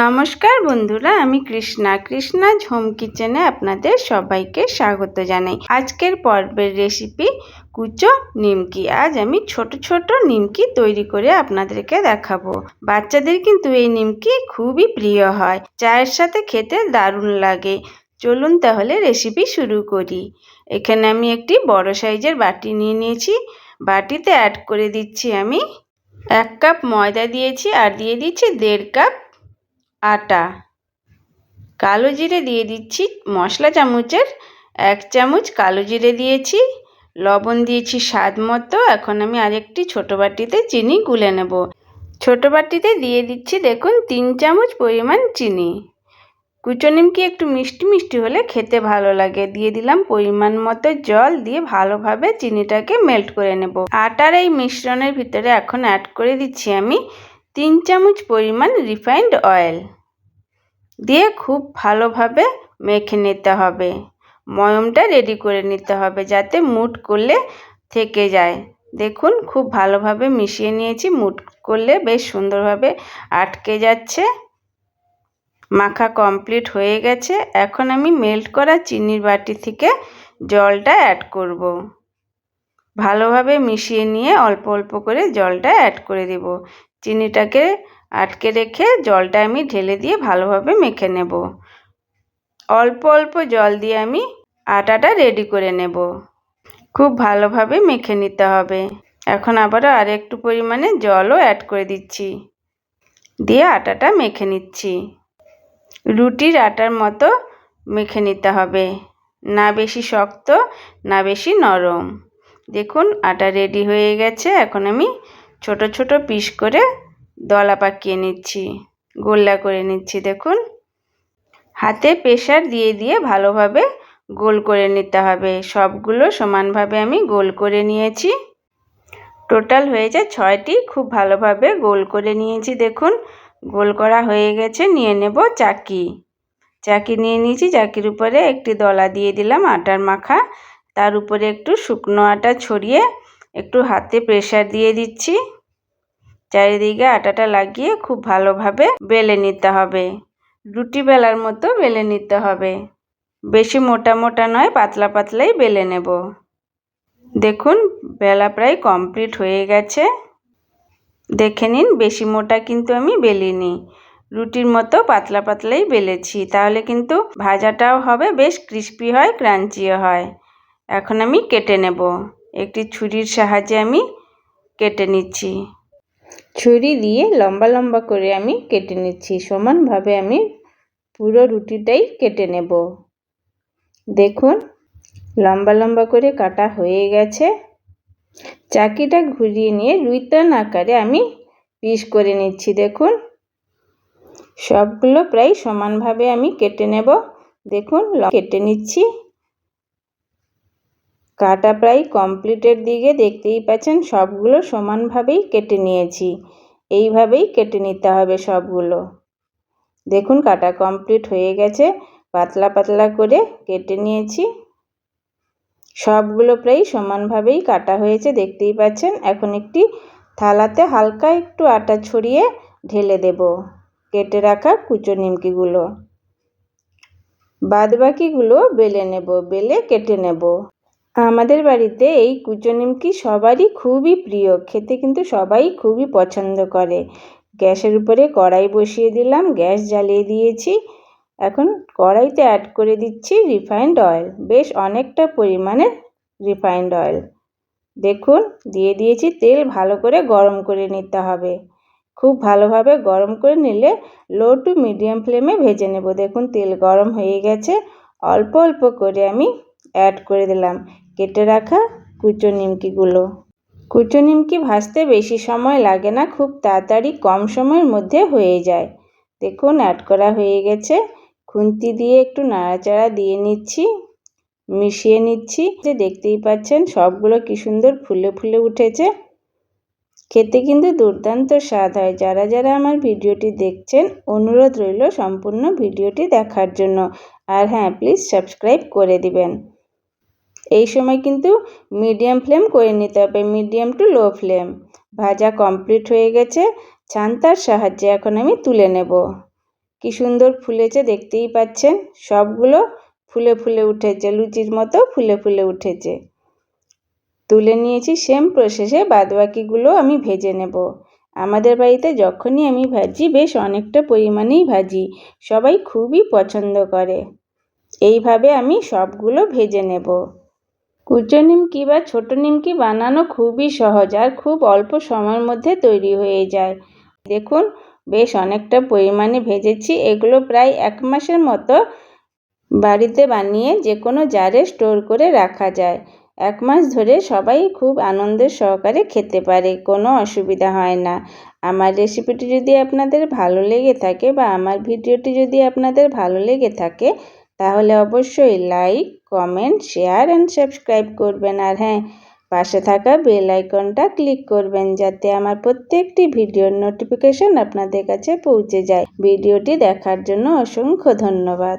নমস্কার বন্ধুরা, আমি কৃষ্ণা। কৃষ্ণা ঝোম কিচেনে আপনাদের সবাইকে স্বাগত জানাই। আজকের পর্বের রেসিপি কুচো নিমকি। আজ আমি ছোট ছোট নিমকি তৈরি করে আপনাদেরকে দেখাবো। বাচ্চাদের কিন্তু এই নিমকি খুবই প্রিয় হয়। চায়ের সাথে খেতে দারুণ লাগে। চলুন তাহলে রেসিপি শুরু করি। এখানে আমি একটি বড় সাইজের বাটি নিয়ে নিয়েছি। বাটিতে অ্যাড করে দিচ্ছি আমি এক কাপ ময়দা দিয়েছি আর দিয়ে দিচ্ছি দেড় কাপ আটা। কালো জিরে দিয়ে দিচ্ছি মশলা চামচের এক চামচ কালো জিরে দিয়েছি। লবণ দিয়েছি স্বাদ মতো। এখন আমি আরেকটি ছোটো বাটিতে চিনি গুলে নেব। ছোটো বাটিতে দিয়ে দিচ্ছি দেখুন তিন চামচ পরিমাণ চিনি। কুচো নিমকি একটু মিষ্টি মিষ্টি হলে খেতে ভালো লাগে। দিয়ে দিলাম পরিমাণ মতো জল দিয়ে ভালোভাবে চিনিটাকে মেল্ট করে নেব। আটার এই মিশ্রণের ভিতরে এখন অ্যাড করে দিচ্ছি আমি তিন চামচ পরিমাণ রিফাইন্ড অয়েল। দিয়ে খুব ভালোভাবে মেখে নিতে হবে। ময়মটা রেডি করে নিতে হবে যাতে মুট করলে থেকে যায়। দেখুন, খুব ভালোভাবে মিশিয়ে নিয়েছি। মুট করলে বেশ সুন্দরভাবে আটকে যাচ্ছে। মাখা কমপ্লিট হয়ে গেছে। এখন আমি মেল্ট করা চিনির বাটি থেকে জলটা অ্যাড করব। ভালোভাবে মিশিয়ে নিয়ে অল্প অল্প করে জলটা অ্যাড করে দেব। চিনিটাকে আটকে রেখে জলটা আমি ঢেলে দিয়ে ভালোভাবে মেখে নেব। অল্প অল্প জল দিয়ে আমি আটাটা রেডি করে নেব। খুব ভালোভাবে মেখে নিতে হবে। এখন আবারও আর একটু পরিমাণে জলও অ্যাড করে দিচ্ছি। দিয়ে আটাটা মেখে নিচ্ছি। রুটির আটার মতো মেখে নিতে হবে। না বেশি শক্ত, না বেশি নরম। দেখুন, আটা রেডি হয়ে গেছে। এখন আমি ছোট ছোট পিস করে দলা পাকিয়ে নিচ্ছি, গোল্লা করে নিচ্ছি, দেখুন। হাতে প্রেশার দিয়ে দিয়ে ভালোভাবে গোল করে নিতে হবে। সবগুলো সমানভাবে আমি গোল করে নিয়েছি। টোটাল হয়েছে ছয়টি, খুব ভালোভাবে গোল করে নিয়েছি, দেখুন। গোল করা হয়ে গেছে, নিয়ে নেব চাকি। চাকি নিয়ে নিয়েছি, চাকির উপরে একটি দলা দিয়ে দিলাম আটার মাখা। তার উপরে একটু শুকনো আটা ছড়িয়ে একটু হাতে প্রেশার দিয়ে দিচ্ছি। চারিদিকে আটাটা লাগিয়ে খুব ভালোভাবে বেলে নিতে হবে। রুটি বেলার মতো বেলে নিতে হবে। বেশি মোটা মোটা নয়, পাতলা পাতলাই বেলে নেব। দেখুন, বেলা প্রায় কমপ্লিট হয়ে গেছে। দেখে নিন, বেশি মোটা কিন্তু আমি বেলিনি। রুটির মতো পাতলা পাতলাই বেলেছি, তাহলে কিন্তু ভাজাটাও হবে, বেশ ক্রিস্পি হয়, ক্রাঞ্চিও হয়। এখন আমি কেটে নেব। একটি ছুরির সাহায্যে আমি কেটে নিচ্ছি। ছুরি দিয়ে লম্বা লম্বা করে আমি কেটে নিচ্ছি। সমানভাবে আমি পুরো রুটিটাই কেটে নেব। দেখুন, লম্বা লম্বা করে কাটা হয়ে গেছে। চাকিটা ঘুরিয়ে নিয়ে রুইতান আকারে আমি পিস করে নিচ্ছি, দেখুন। সবগুলো প্রায় সমানভাবে আমি কেটে নেব। দেখুন কেটে নিচ্ছি। কাটা প্রায় কমপ্লিটের দিকে দেখতেই পাচ্ছেন, সবগুলো সমানভাবেই কেটে নিয়েছি। এইভাবেই কেটে নিতে হবে সবগুলো। দেখুন কাটা কমপ্লিট হয়ে গেছে, পাতলা পাতলা করে কেটে নিয়েছি। সবগুলো প্রায় সমানভাবেই কাটা হয়েছে, দেখতেই পাচ্ছেন। এখন একটি থালাতে হালকা একটু আটা ছড়িয়ে ঢেলে দেব, কেটে রাখা কুচো নিমকিগুলো। বাদবাকিগুলো বেলে নেব, বেলে কেটে নেব। আমাদের বাড়িতে এই কুচো নিমকি সবারই খুবই প্রিয়। খেতে কিন্তু সবাই খুবই পছন্দ করে। গ্যাসের উপরে কড়াই বসিয়ে দিলাম, গ্যাস জ্বালিয়ে দিয়েছি। এখন কড়াইতে অ্যাড করে দিচ্ছি রিফাইন্ড অয়েল বেশ অনেকটা পরিমাণে রিফাইন্ড অয়েল দেখুন, দিয়ে দিয়েছি তেল, ভালো করে গরম করে নিতে হবে। খুব ভালোভাবে গরম করে নিলে লো টু মিডিয়াম ফ্লেমে ভেজে নেব। দেখুন, তেল গরম হয়ে গেছে। অল্প অল্প করে আমি অ্যাড করে দিলাম। কেটে রাখা কুচো নিমকিগুলো। কুচো নিমকি ভাজতে বেশি সময় লাগে না, খুব তাড়াতাড়ি কম সময়ের মধ্যে হয়ে যায়। দেখুন অ্যাড করা হয়ে গেছে। খুন্তি দিয়ে একটু নাড়াচাড়া দিয়ে নিচ্ছি, মিশিয়ে নিচ্ছি। যে দেখতেই পাচ্ছেন, সবগুলো কি সুন্দর ফুলে ফুলে উঠেছে। খেতে কিন্তু দুর্দান্ত স্বাদ হয়। যারা যারা আমার ভিডিওটি দেখছেন, অনুরোধ রইল সম্পূর্ণ ভিডিওটি দেখার জন্য। আর হ্যাঁ প্লিজ সাবস্ক্রাইব করে দিবেন। এই সময় কিন্তু মিডিয়াম ফ্লেম করে নিতে হবে মিডিয়াম টু লো ফ্লেম ভাজা কমপ্লিট হয়ে গেছে ছান্তার সাহায্যে এখন আমি তুলে নেব। কি সুন্দর ফুলেছে, দেখতেই পাচ্ছেন? সবগুলো ফুলে ফুলে উঠেছে, লুচির মতো ফুলে ফুলে উঠেছে। তুলে নিয়েছি সেম প্রসেসে বাদবাকিগুলো আমি ভেজে নেব। আমাদের বাড়িতে যখনই আমি ভাজি, বেশ অনেকটা পরিমাণেই ভাজি। সবাই খুবই পছন্দ করে। এইভাবে আমি সবগুলো ভেজে নেব। কুচো নিমকি বা ছোটো নিমকি বানানো খুবই সহজ আর খুব অল্প সময়ের মধ্যে তৈরি হয়ে যায়। দেখুন, বেশ অনেকটা পরিমাণে ভেজেছি। এগুলো প্রায় এক মাসের মতো বাড়িতে বানিয়ে যে কোনো জারে স্টোর করে রাখা যায়। এক মাস ধরে সবাই খুব আনন্দের সহকারে খেতে পারে, কোনো অসুবিধা হয় না। আমার রেসিপিটি যদি আপনাদের ভালো লেগে থাকে বা আমার ভিডিওটি যদি আপনাদের ভালো লেগে থাকে, তাহলে অবশ্যই like comment share and subscribe করবেন। আর হ্যাঁ পাশে থাকা বেল আইকনটা ক্লিক করবেন যাতে আমার প্রত্যেকটি ভিডিওর নোটিফিকেশন আপনাদের কাছে পৌঁছে যায়। ভিডিওটি দেখার জন্য অসংখ্য ধন্যবাদ।